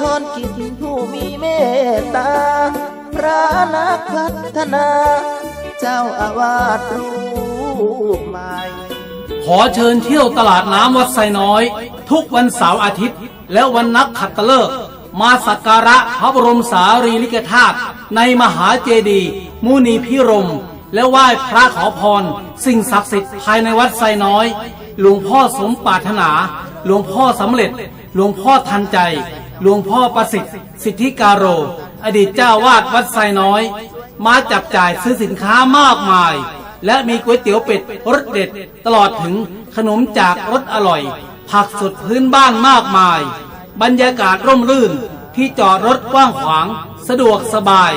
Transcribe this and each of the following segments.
ทนกิจผู้มีเมตตา พระนักพัฒนา เจ้าอาวาสรูปใหม่ ขอเชิญเที่ยวตลาดน้ำวัดไซน้อย ทุกวันเสาร์อาทิตย์ และวันนักขัตฤกษ์มาสักการะพระบรมสารีริกธาตุในมหาเจดีย์มุนีพิรม และไหว้พระขอพร สิ่งศักดิ์สิทธิ์ภายในวัดไซน้อย หลวงพ่อสมปรารถนา หลวงพ่อสำเร็จ หลวงพ่อทันใจ หลวงพ่อประสิทธิ์สิทธิการโร อดีตเจ้าวาดวัดไซน้อย มาจับจ่ายซื้อสินค้ามากมาย และมีก๋วยเตี๋ยวเป็ดรสเด็ด ตลอดถึงขนมจากรสอร่อย ผักสดพื้นบ้านมากมาย บรรยากาศร่มรื่นที่จอดรถกว้างขวาง สะดวกสบาย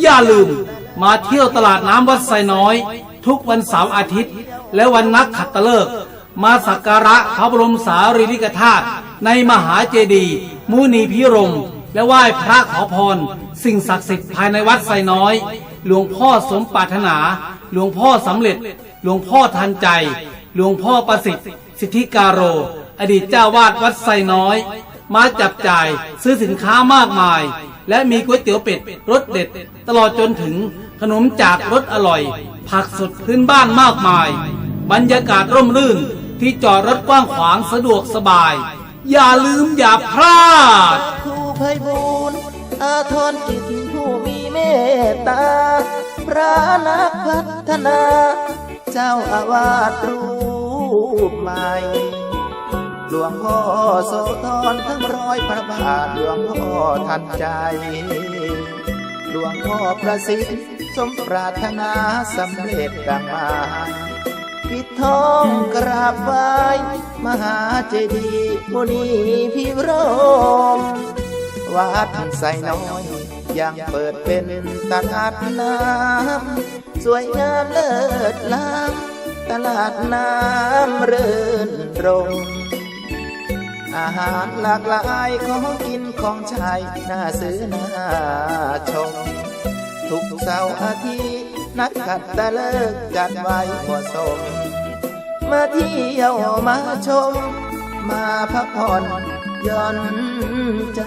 อย่าลืมมาเที่ยวตลาดน้ำวัดไซน้อย ทุกวันเสาร์อาทิตย์ และวันนักขัตฤกษ์มาสักการะพระบรมสารีริกธาตุในมหาเจดีย์ มุนีพิรม และไหว้พระขอพร สิ่งศักดิ์สิทธิ์ภายในวัดไซน้อย หลวงพ่อสมปรารถนา หลวงพ่อสำเร็จ หลวงพ่อทันใจ หลวงพ่อประสิทธิ์ สิทธิการโร อดีตเจ้าวาดวัดไซน้อย มาจับจ่ายซื้อสินค้ามากมาย และมีก๋วยเตี๋ยวเป็ดรสเด็ด ตลอดจนถึงขนมจากรสอร่อย ผักสดพื้นบ้านมากมาย บรรยากาศร่มรื่นที่จอดรถกว้างขวางสะดวกสบาย อย่าลืมอย่าพลาด ครูไพบูลย์อาทรกิจผู้มีเมตตา พระนักพัฒนา เจ้าอาวาสรูปใหม่ หลวงพ่อโสธรทั้งร้อยพระบาทหลวงพ่อทันใจ หลวงพ่อประสิทธิ์สมปรารถนาสำเร็จดังมา ปิดทองกราบไหว้ หาเจดีย์มุนีพิรมวัดใส่น้อยยังเปิดเป็นตลาดน้ำสวยงามเลิศล้ำตลาดน้ำเรื่นรมอาหารหลากหลายของกินของใช้น่าซื้อน่าชม ทุกเสาร์อาทิตย์นักขัดตะเลิกจัดไว้เหมาะสม มาเที่ยวมาชม มาพักผ่อนย่อนใจ